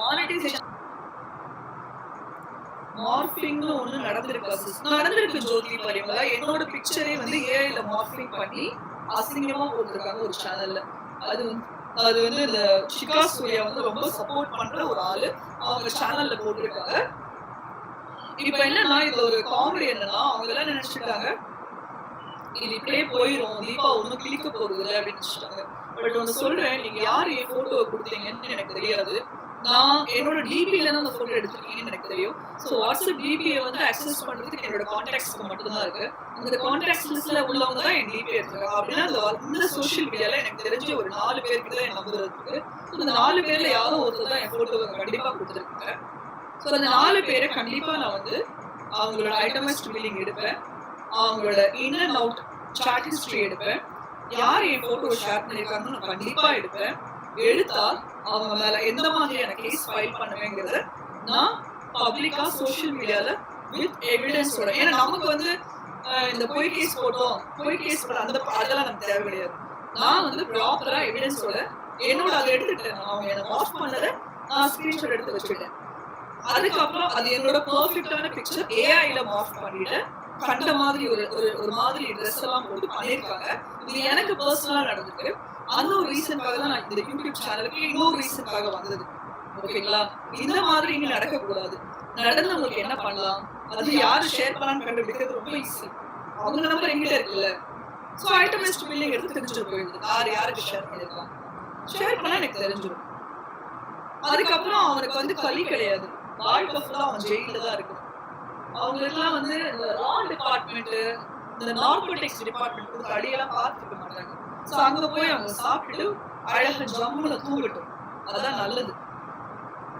Monetisation மார்பிங்னு ஒண்ணு நடந்திருக்கு நடந்திருக்கு ஜோதி பரிமலா என்னோட பிக்சரே வந்து ஏஐல மார்பிங் பண்ணி அசிங்கமா போட்டிருக்காங்க ஒரு சேனல்ல அது வந்து அது வந்து இந்த சிகா சூர்யா வந்து ரொம்ப சப்போர்ட் பண்ற ஒரு ஆளு அவங்க சேனல்ல போட்டிருக்காங்க. இப்ப என்னன்னா இது ஒரு காமெடி என்னன்னா அவங்க எல்லாம் நினைச்சிருக்காங்க இது இப்படியே போயிரும் தீபா ஒண்ணும் கிளிக்க போறது இல்லை அப்படின்னு நினைச்சிட்டாங்க. பட் ஒண்ணு சொல்றேன் நீங்க யார் என் போட்டோவை கொடுத்தீங்கன்னு எனக்கு தெரியாது. நான் என்னோட டிபியில தான் அந்த போட்டோ எடுத்திருக்கீங்கன்னு எனக்கு தெரியும். ஸோ வாட்ஸ்அப் டிபியை வந்து அக்சஸ் பண்றதுக்கு என்னோட கான்டாக்ட்ஸ்க்கு மட்டும்தான் இருக்கு. அந்த கான்டாக்ட் லிஸ்ட்ல உள்ளவங்க தான் என் டிபி எடுத்திருக்காங்க அப்படின்னா அந்த இந்த சோஷியல் மீடியால எனக்கு தெரிஞ்ச ஒரு நாலு பேருக்கு தான் என் நம்பர் இருக்கு. அந்த நாலு பேர்ல யாரோ ஒருத்தர் தான் என் போட்டோவை கண்டிப்பா கொடுத்துருக்காங்க. ஸோ அந்த நாலு பேரை கண்டிப்பா நான் வந்து அவங்களோட ஐட்டமைஸ்ட் பில்லிங் எடுப்பேன். அவங்களோட in and out chat history எடுப்பேன். யார் என் போட்டோ ஷேர் பண்ணியிருக்காங்கன்னு நான் கண்டிப்பா எடுப்பேன். எடுத்தால் அவங்க மேல எந்த மாதிரியான கேஸ் ஃபைல் பண்ணுவேங்கிறத நான் பப்ளிக்கா சோஷியல் மீடியால வித் எவிடன்ஸோட ஏன்னா நமக்கு வந்து இந்த பொய் கேஸ் போட்டோம் பொய் கேஸ் போட அந்த அதெல்லாம் நமக்கு தேவை கிடையாது. நான் வந்து ப்ராப்பரா எவிடன்ஸோட என்னோட அதை எடுத்துட்டேன் அவங்க என்ன ஆஃப் பண்ணதை நான் ஸ்கிரீன்ஷாட் எடுத்து வச்சுட்டேன் அதுக்கப்புறம் அது என்னோட பர்ஃபெக்டான பிக்சர் ஏஐல மார்க் பண்ணிட்டு கண்ட மாதிரி ஒரு ஒரு ஒரு மாதிரி ட்ரெஸ் எல்லாம் போட்டு பண்ணியிருக்காங்க. இது எனக்கு பர்சனலா நடந்திருக்கு. அந்த ஒரு ரீசன்காக தான் நான் இந்த யூடியூப் சேனலுக்கு இன்னொரு ரீசன்காக வந்தது. ஓகேங்களா? இந்த மாதிரி இங்க நடக்கக்கூடாது. நடந்து உங்களுக்கு என்ன பண்ணலாம்? அது யாரு ஷேர் பண்ணலாம்னு கண்டுபிடிக்கிறது ரொம்ப ஈஸி அவங்க நம்பர் எங்கிட்ட இருக்குல்ல. ஸோ ஐட்டமைஸ்ட் பில்லிங் எடுத்து தெரிஞ்சுட்டு போயிடுது யார் யாருக்கு ஷேர் பண்ணிருக்காங்க? ஷேர் பண்ணா எனக்கு தெரிஞ்சிடும் அதுக்கப்புறம் அவனுக்கு வந்து கலி கிடையாது. வாழ்க்கை ஃபுல்லா அவன் ஜெயில தான் இருக்கும் அவங்களுக்குலாம் வந்து இந்த லா டிபார்ட்மெண்ட்டு இந்த நார்கோட்டிக்ஸ் டிபார்ட்மெண்ட் கொடுத்த அடியெல்லாம் பார்த்துக்க மாட்டாங்க. ஸோ அங்க போய் அவங்க சாப்பிட்டுட்டு அழகாக ஜம்முல தூங்கட்டும். அதுதான் நல்லது.